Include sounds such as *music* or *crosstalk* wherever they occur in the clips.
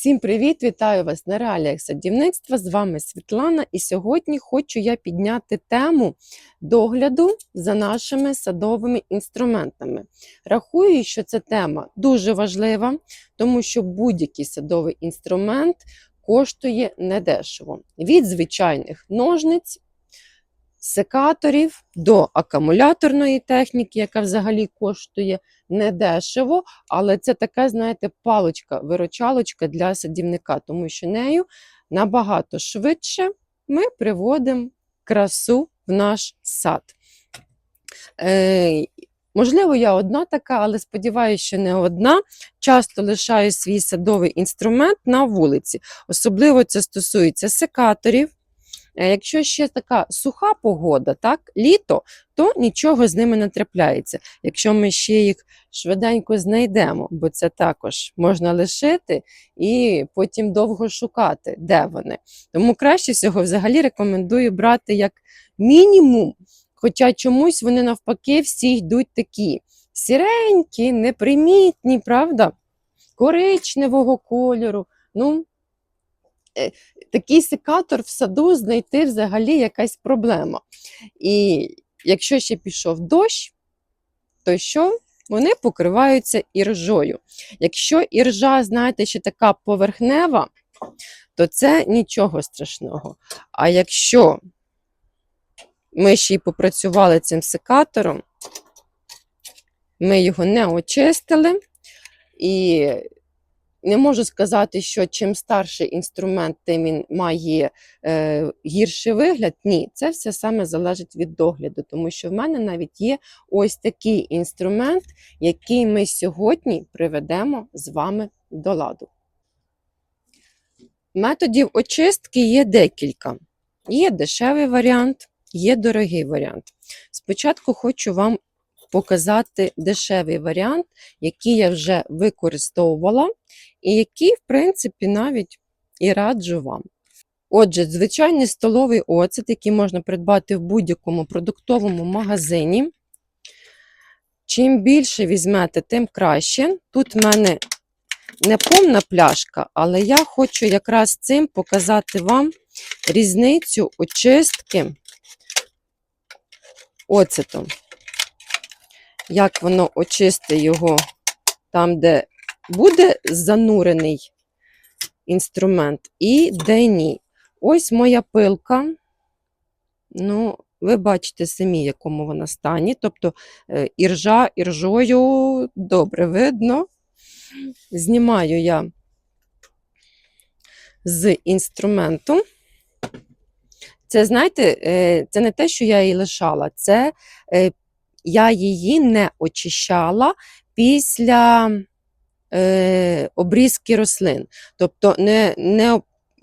Всім привіт! Вітаю вас на реаліях садівництва. З вами Світлана, і сьогодні хочу я підняти тему догляду за нашими садовими інструментами. Рахую, що ця тема дуже важлива, тому що будь-який садовий інструмент коштує недешево. Від звичайних ножниць, секаторів до акумуляторної техніки, яка взагалі коштує недешево, але це така, знаєте, паличка, виручалочка для садівника, тому що нею набагато швидше ми приводимо красу в наш сад. Е, можливо, я одна така, але сподіваюся, що не одна. Часто лишаю свій садовий інструмент на вулиці. Особливо це стосується секаторів. Е, Якщо ще така суха погода, так, літо, то нічого з ними не трапляється. Якщо ми ще їх швиденько знайдемо, бо це також можна лишити і потім довго шукати, де вони. Тому краще всього взагалі рекомендую брати як мінімум, хоча чомусь вони навпаки всі йдуть такі сіренькі, непримітні, правда? Коричневого кольору. Ну, такий секатор в саду знайти взагалі якась проблема. І якщо ще пішов дощ, то що? Вони покриваються іржою. Якщо іржа, знаєте, ще така поверхнева, то це нічого страшного. А якщо ми ще й попрацювали цим секатором, ми його не очистили, і не можу сказати, що чим старший інструмент, тим він має е, гірший вигляд. Ні, це все саме залежить від догляду, тому що в мене навіть є ось такий інструмент, який ми сьогодні приведемо з вами до ладу. Методів очистки є декілька. Є дешевий варіант, є дорогий варіант. Спочатку хочу вам показати дешевий варіант, який я вже використовувала, і який, в принципі, навіть і раджу вам. Отже, звичайний столовий оцет, який можна придбати в будь-якому продуктовому магазині. Чим більше візьмете, тим краще. Тут в мене не повна пляшка, але я хочу якраз цим показати вам різницю очистки оцетом. Як воно очистить його там, де буде занурений інструмент, і де ні. Ось моя пилка. Ну, ви бачите самі, в якому вона стані. Тобто е, іржа іржою добре видно. Знімаю я з інструменту. Це, знаєте, е, це не те, що я її лишала, це е, я її не очищала після е, обрізки рослин. Тобто не, не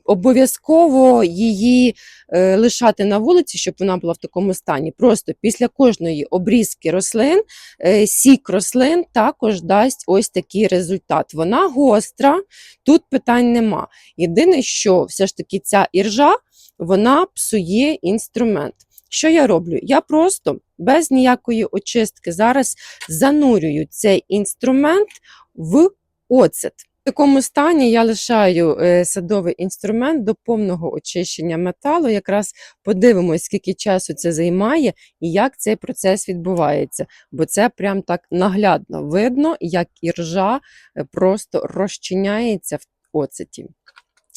обов'язково її е, лишати на вулиці, щоб вона була в такому стані. Просто після кожної обрізки рослин, е, сік рослин також дасть ось такий результат. Вона гостра, тут питань нема. Єдине, що все ж таки ця іржа вона псує інструмент. Що я роблю? Я просто без ніякої очистки зараз занурюю цей інструмент в оцет. В такому стані я лишаю е, садовий інструмент до повного очищення металу. Якраз подивимось, скільки часу це займає і як цей процес відбувається. Бо це прям так наглядно видно, як іржа е, просто розчиняється в оцеті.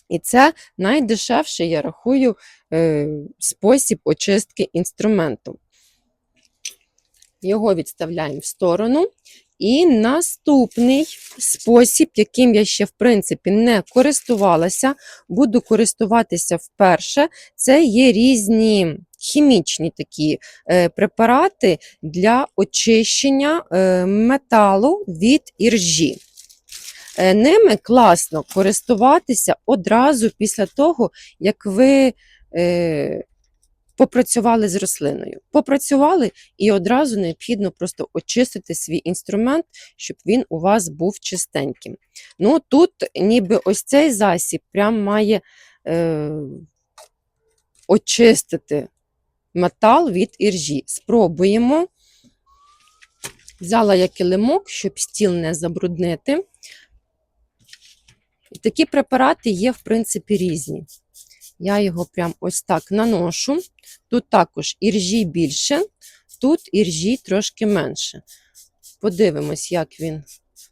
І це найдешевший, я рахую, е, спосіб очистки інструменту. Його відставляємо в сторону. І наступний спосіб, яким я ще, в принципі, не користувалася, буду користуватися вперше, це є різні хімічні такі е, препарати для очищення е, металу від іржі. Е, Ними класно користуватися одразу після того, як ви попрацювали з рослиною. Попрацювали і одразу необхідно просто очистити свій інструмент, щоб він у вас був чистеньким. Ну тут ніби ось цей засіб прям має е, очистити метал від іржі. Спробуємо. Взяла я килимок, щоб стіл не забруднити. Такі препарати є, в принципі, різні. Я його прям ось так наношу. Тут також іржі більше, тут іржі трошки менше. Подивимось, як він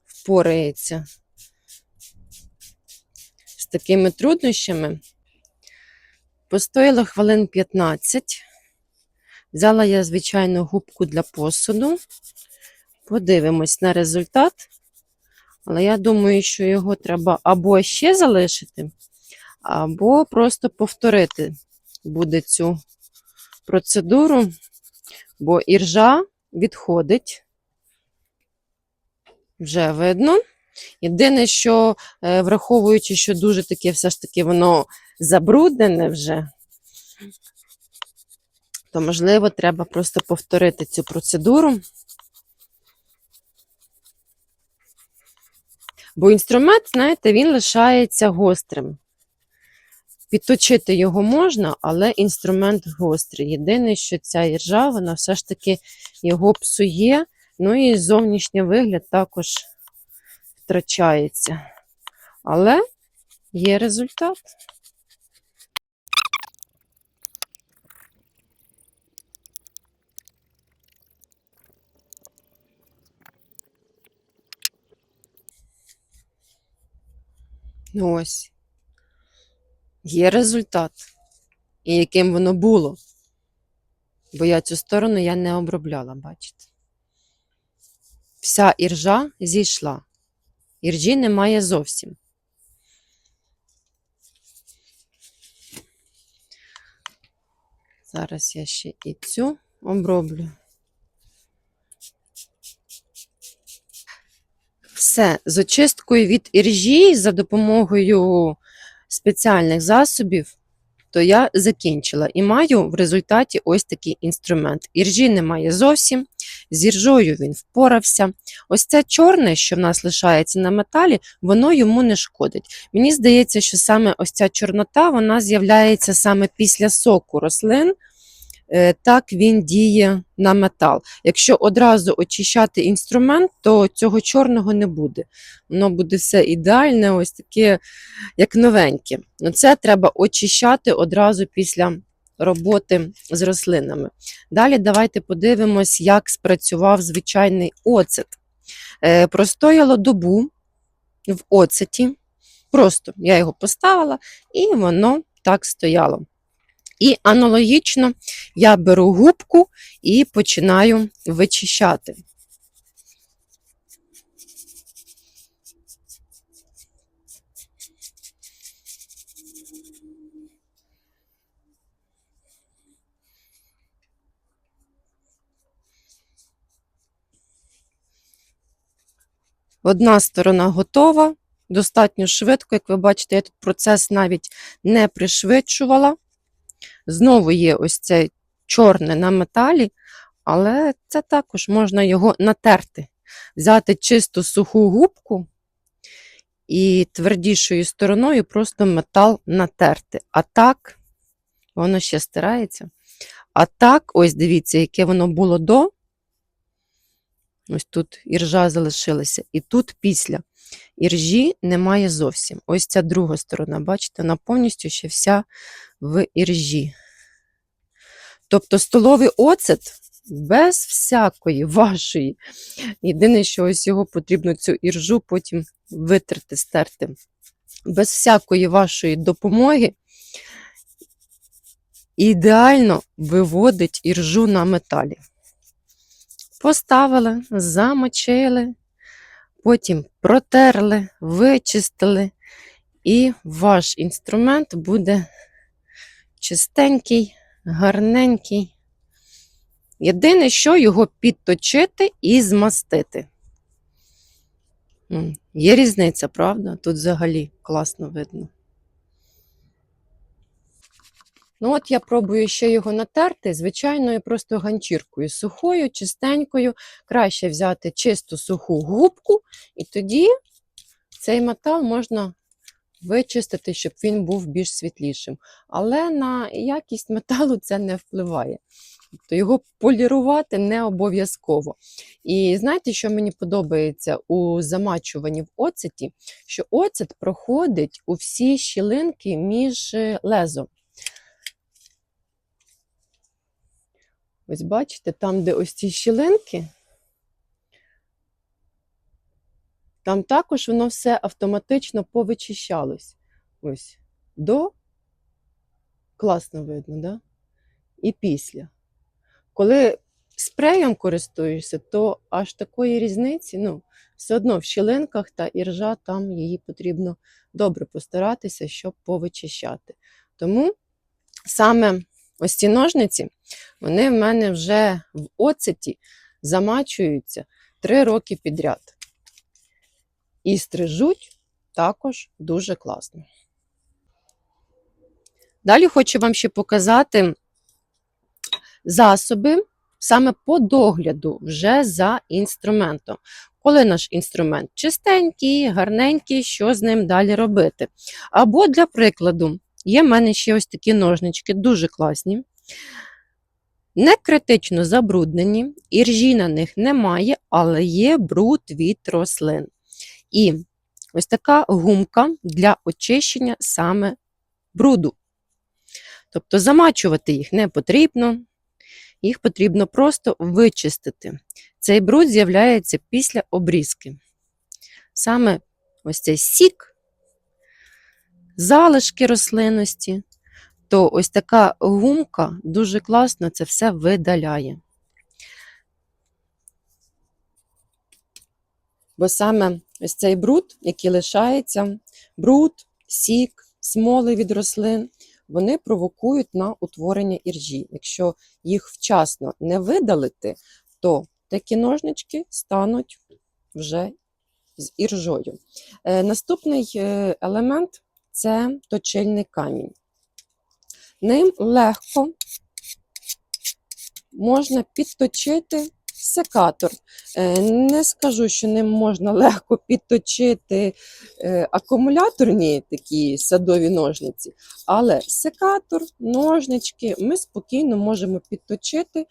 впорається з такими труднощами. Постояло хвилин 15. Взяла я звичайну губку для посуду. Подивимось на результат. Але я думаю, що його треба або ще залишити, або просто повторити буде цю процедуру, бо іржа відходить. Вже видно. Єдине, що е, враховуючи, що дуже таке все ж таки воно забруднене вже, то, можливо, треба просто повторити цю процедуру. Бо інструмент, знаєте, він лишається гострим. Підточити його можна, але інструмент гострий. Єдине, що ця іржа, вона все ж таки його псує, ну і зовнішній вигляд також втрачається. Але є результат. Ось. Є результат. І яким воно було. Бо я цю сторону я не обробляла, бачите. Вся іржа зійшла. Іржі немає зовсім. Зараз я ще і цю оброблю. Все, з очисткою від іржі за допомогою спеціальних засобів, то я закінчила і маю в результаті ось такий інструмент. Іржі немає зовсім, з іржою він впорався. Ось це чорне, що в нас лишається на металі, воно йому не шкодить. Мені здається, що саме ось ця чорнота вона з'являється саме після соку рослин. Е, Так він діє на метал. Якщо одразу очищати інструмент, то цього чорного не буде. Воно буде все ідеальне, ось таке, як новеньке. Ну, Це треба очищати одразу після роботи з рослинами. Далі давайте подивимось, як спрацював звичайний оцет. Е, Простояло добу в оцеті. Просто я його поставила, і воно так стояло. І аналогічно я беру губку і починаю вичищати. Одна сторона готова, достатньо швидко, як ви бачите, я тут процес навіть не пришвидшувала. Знову є ось це чорне на металі, але це також можна його натерти. Взяти чисту суху губку і твердішою стороною просто метал натерти. А так, воно ще стирається. А так, ось дивіться, яке воно було до. Ось тут іржа залишилася, і тут після. Іржі немає зовсім. Ось ця друга сторона, бачите, вона повністю ще вся в іржі. Тобто столовий оцет без всякої вашої. Єдине, що ось його потрібно цю іржу потім витерти, стерти. Без всякої вашої допомоги ідеально виводить іржу на металі. Поставили, замочили, потім протерли, вичистили, і ваш інструмент буде чистенький, гарненький. Єдине, що його підточити і змастити. Є різниця, правда? Тут взагалі класно видно. Ну, от я пробую ще його натерти звичайною просто ганчіркою, сухою, чистенькою. Краще взяти чисту суху губку, і тоді цей метал можна вичистити, щоб він був більш світлішим. Але на якість металу це не впливає. Тобто його полірувати не обов'язково. І знаєте, що мені подобається у замачуванні в оцеті? Що оцет проходить у всі щілинки між е, лезом. Ось бачите, там, де ось ці щілинки, там також воно все автоматично повичищалось. Ось до. Класно видно, да? І після. Коли спреєм користуєшся, то аж такої різниці, ну, все одно в щілинках та іржа, там її потрібно добре постаратися, щоб повичищати. Тому саме ось ці ножниці, вони в мене вже в оцеті замачуються 3 роки підряд. І стрижуть також дуже класно. Далі хочу вам ще показати засоби саме по догляду вже за інструментом. Коли наш інструмент чистенький, гарненький, що з ним далі робити? Або, для прикладу, є в мене ще ось такі ножнички, дуже класні. Не критично забруднені, іржі на них немає, але є бруд від рослин. І ось така гумка для очищення саме бруду. Тобто замачувати їх не потрібно, їх потрібно просто вичистити. Цей бруд з'являється після обрізки. Саме ось цей сік, залишки рослинності, то ось така гумка дуже класно це все видаляє. Бо саме ось цей бруд, який лишається, бруд, сік, смоли від рослин, вони провокують на утворення іржі. Якщо їх вчасно не видалити, то такі ножнички стануть вже з іржою. Е, наступний е, елемент це точильний камінь. Ним легко можна підточити секатор. Е, Не скажу, що ним можна легко підточити е, акумуляторні такі садові ножниці, але секатор, ножнички ми спокійно можемо підточити,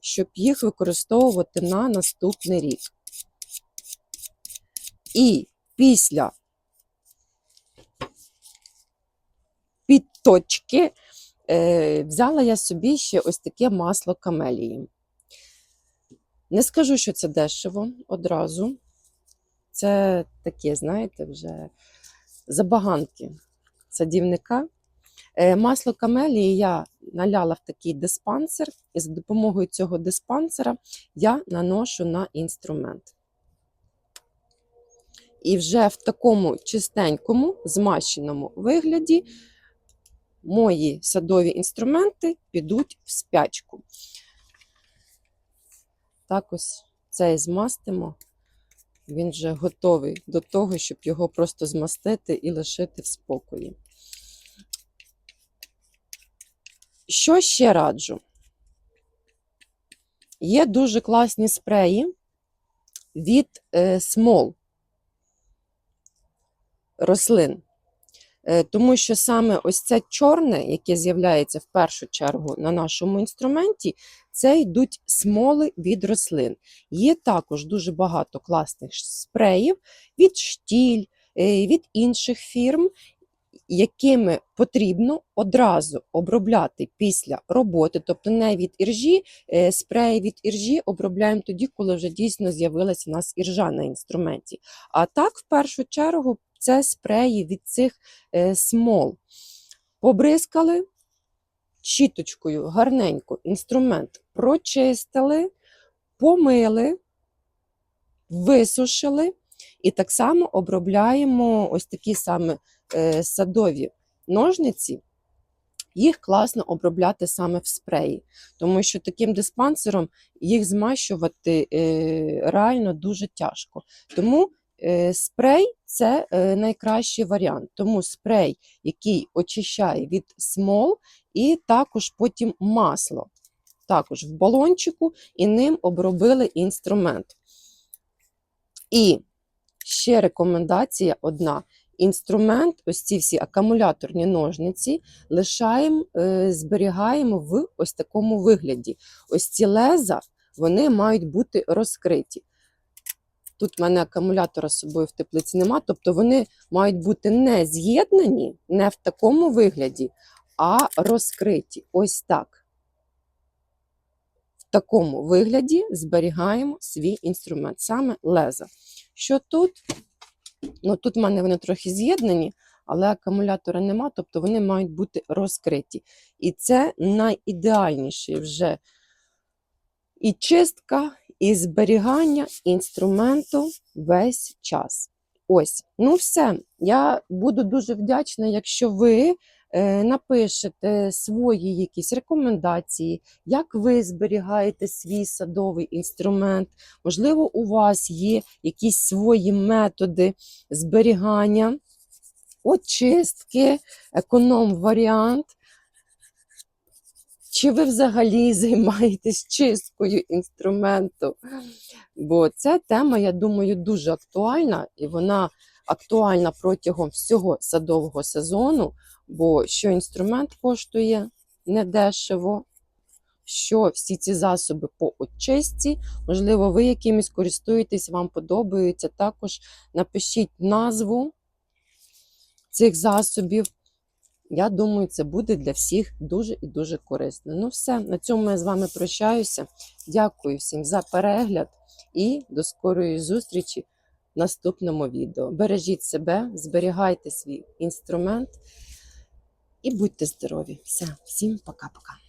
щоб їх використовувати на наступний рік. І після підточки е, взяла я собі ще ось таке масло камелії. Не скажу, що це дешево одразу. Це таке, знаєте, вже забаганки садівника. Е, Масло камелії я наляла в такий диспансер, і за допомогою цього диспансера я наношу на інструмент. І вже в такому чистенькому, змащеному вигляді мої садові інструменти підуть в спячку. Так ось цей змастимо. Він вже готовий до того, щоб його просто змастити і лишити в спокої. Що ще раджу? Є дуже класні спреї від е, смол рослин. Е, Тому що саме ось це чорне, яке з'являється в першу чергу на нашому інструменті, це йдуть смоли від рослин. Є також дуже багато класних спреїв від штіль, е, від інших фірм, якими потрібно одразу обробляти після роботи, тобто не від іржі, е, спреї від іржі обробляємо тоді, коли вже дійсно з'явилася у нас іржа на інструменті. А так, в першу чергу, це спреї від цих е, смол. Побризкали щіточкою гарненько інструмент прочистили, помили, висушили і так само обробляємо ось такі саме е, садові ножниці. Їх класно обробляти саме в спреї, тому що таким диспансером їх змащувати е, реально дуже тяжко. Тому Спрей це е, найкращий варіант, тому спрей, який очищає від смол, і також потім масло. Також в балончику, і ним обробили інструмент. І ще рекомендація одна: інструмент, ось ці всі акумуляторні ножниці, лишаємо, е, зберігаємо в ось такому вигляді. Ось ці леза вони мають бути розкриті. Тут в мене акумулятора з собою в теплиці нема, тобто вони мають бути не з'єднані, не в такому вигляді, а розкриті. Ось так. В такому вигляді зберігаємо свій інструмент, саме леза. Що тут? Ну, тут в мене вони трохи з'єднані, але акумулятора нема, тобто вони мають бути розкриті. І це найідеальніший вже і чистка, і зберігання інструменту весь час. Ось, ну все. Я буду дуже вдячна, якщо ви е, напишете свої якісь рекомендації, як ви зберігаєте свій садовий інструмент. Можливо, у вас є якісь свої методи зберігання, очистки, економ-варіант. Чи ви взагалі *laughs* займаєтесь чисткою інструменту? Бо ця тема, я думаю, дуже актуальна, і вона актуальна протягом всього садового сезону, бо що інструмент коштує недешево, що всі ці засоби по очистці, можливо, ви якимись користуєтесь, вам подобаються. Також напишіть назву цих засобів. Я думаю, це буде для всіх дуже і дуже корисно. Ну, все, на цьому я з вами прощаюся. Дякую всім за перегляд і до скорої зустрічі в наступному відео. Бережіть себе, зберігайте свій інструмент і будьте здорові. Все, всім пока-пока.